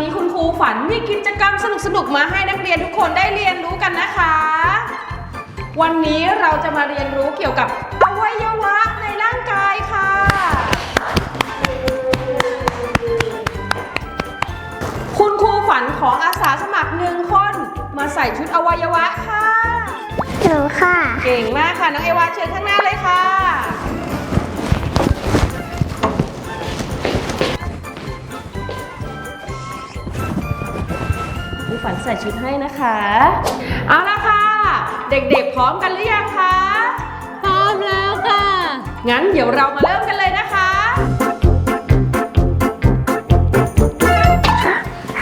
นี้คุณครูฝันมีกิจกรรมสนุกๆมาให้นักเรียนทุกคนได้เรียนรู้กันนะคะ วันนี้เราจะมาเรียนรู้เกี่ยวกับอวัยวะในร่างกายค่ะ คุณครูฝันของอาสาสมัครหนึ่งคนมาใส่ชุดอวัยวะค่ะ หนูค่ะ เก่งมากค่ะน้องเอวาเชิญข้างหน้าเลยค่ะ ครูฝันใส่ชุดให้นะคะ เอาละค่ะ เด็กๆพร้อมกันหรือยังคะ พร้อมแล้วค่ะ งั้นเดี๋ยวเรามาเริ่มกันเลยนะคะ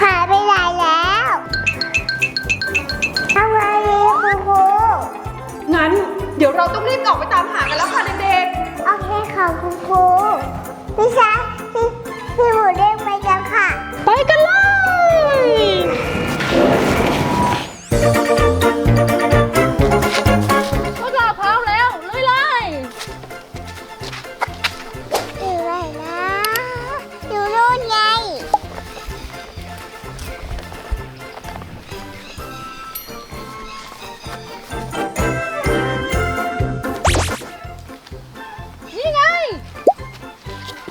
หายไปไหนแล้วทำไมมีคุณครูงั้นเดี๋ยวเราต้องรีบออกไปตามหากันแล้วค่ะเด็กโอเคค่ะคุณครูพี่ชา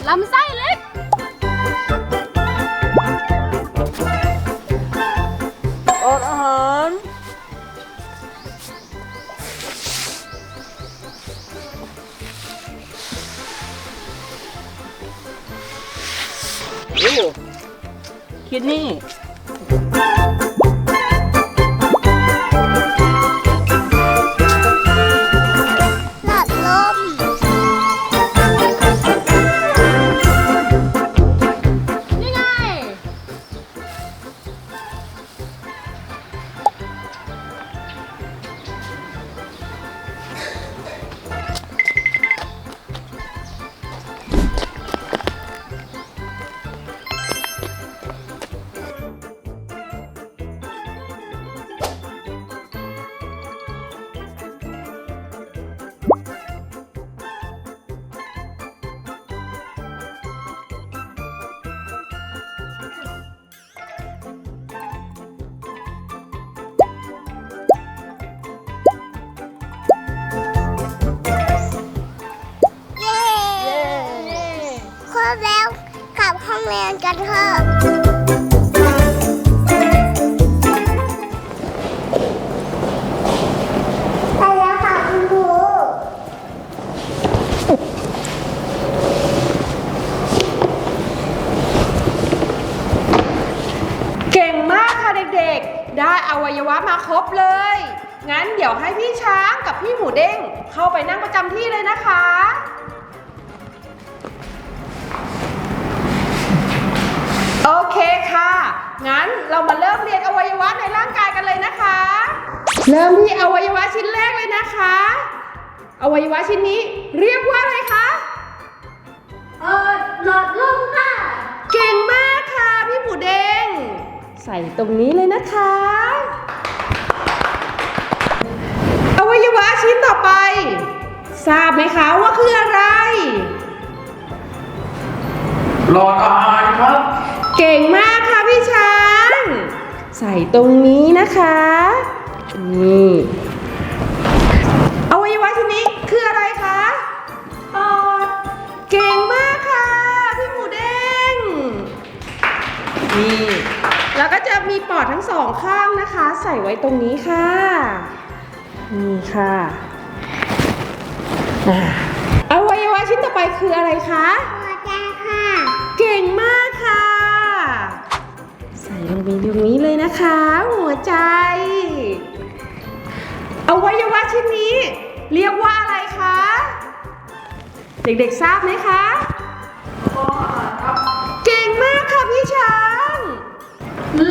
ลำไส้เล็ก อดอาหารโอ้คิดนี่ บแล้วกลับห้องเรียนกันเถอะไปแล้วค่ะคุณครูเก่งมากค่ะเด็กๆ ได้อวัยวะมาครบเลย งั้นเดี๋ยวให้พี่ช้างกับพี่หมูเด้งเข้าไปนั่งประจำที่เลยนะคะ โอเคค่ะ งั้นเรามาเริ่มเรียนอวัยวะในร่างกายกันเลยนะคะ เริ่มที่อวัยวะชิ้นแรกเลยนะคะ อวัยวะชิ้นนี้เรียกว่าอะไรคะ เออหลอดลมค่ะ เก่งมากค่ะพี่หมูเด้งใส่ตรงนี้เลยนะคะ อวัยวะชิ้นต่อไป ทราบไหมคะว่าคืออะไร หลอดอาหารครับ เก่งมากค่ะพี่ช้าง ใส่ตรงนี้นะคะนี่อวัยวะชิ้นนี้คืออะไรคะปอดเก่งมากค่ะพี่หมูเด้งนี่แล้วก็จะมีปอดทั้งสองข้างนะคะ ใส่ไว้ตรงนี้ค่ะนี่ค่ะอ่าอวัยวะชิ้นต่อไปคืออะไรคะหัวใจค่ะ เก่งมากค่ะ ใส่ลงไปตรงนี้เลยนะคะ หัวใจอวัยวะชิ้นนี้ เรียกว่าอะไรคะ เด็กๆทราบไหมคะเก่งมากค่ะพี่ช้าง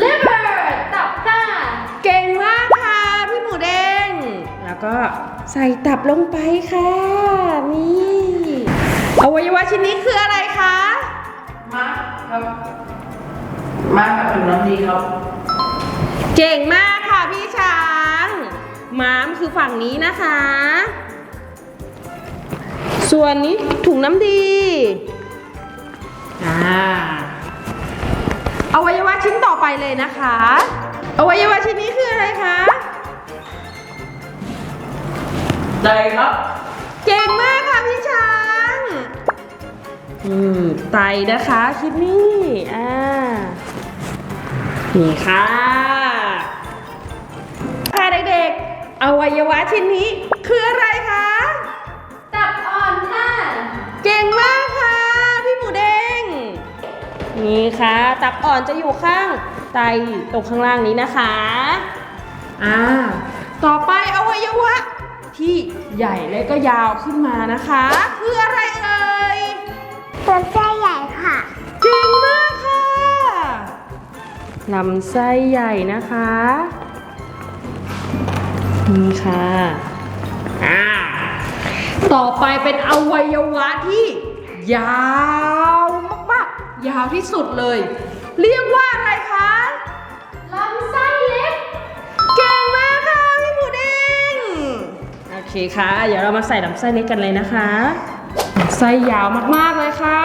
liver ตับค่ะเก่งมากค่ะ พี่หมูแดง แล้วก็ใส่ตับลงไปค่ะ นี่อวัยวะชิ้นนี้คืออะไรคะมาครับ มากับถุงน้ำดีครับ เก่งมากค่ะพี่ช้างม้ามคือฝั่งนี้นะคะ ส่วนนี้ถุงน้ำดีอ่าอวัยวะชิ้นต่อไปเลยนะคะ อวัยวะชิ้นนี้คืออะไรคะ ใจครับ เก่งมากค่ะพี่ช้าง อืม ไตนะคะคิดนี่อ่า นี่ค่ะค่ะเด็กๆ อวัยวะชิ้นนี้คืออะไรคะ ตับอ่อนค่ะ เก่งมากค่ะ พี่หมูเด้งนี่ค่ะ ตับอ่อนจะอยู่ข้างไตตรงข้างล่างนี้นะคะ อ่า ต่อไปอวัยวะที่ใหญ่และก็ยาวขึ้นมานะคะ คืออะไรเอ่ยตัวใจ ลำไส้ใหญ่นะคะ นี่ค่ะอ่าต่อไปเป็นอวัยวะที่ยาวมากๆ ยาวที่สุดเลย เรียกว่าอะไรคะลำไส้เล็ก เก่งมากค่ะพี่หมูเด้งโอเคค่ะ เดี๋ยวเรามาใส่ลำไส้เล็กกันเลยนะคะลำไส้ยาวมากๆเลยค่ะ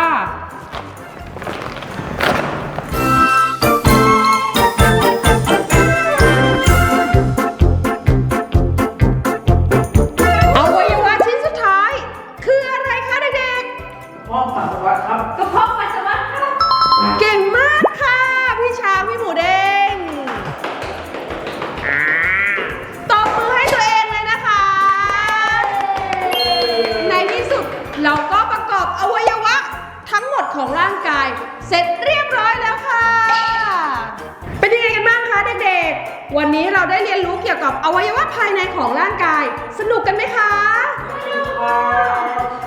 วันนี้เราได้เรียนรู้เกี่ยวกับอวัยวะภายในของร่างกาย สนุกกันไหมคะ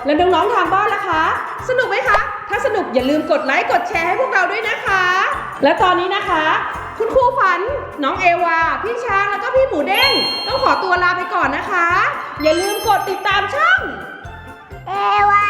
แล้วน้องๆทางบ้านล่ะคะ สนุกไหมคะ ถ้าสนุกอย่าลืมกดไลค์กดแชร์ให้พวกเราด้วยนะคะ และตอนนี้นะคะ คุณครูฝัน น้องเอวา พี่ช้างแล้วก็พี่หมูเด้ง ต้องขอตัวลาไปก่อนนะคะ อย่าลืมกดติดตามช่อง เอวา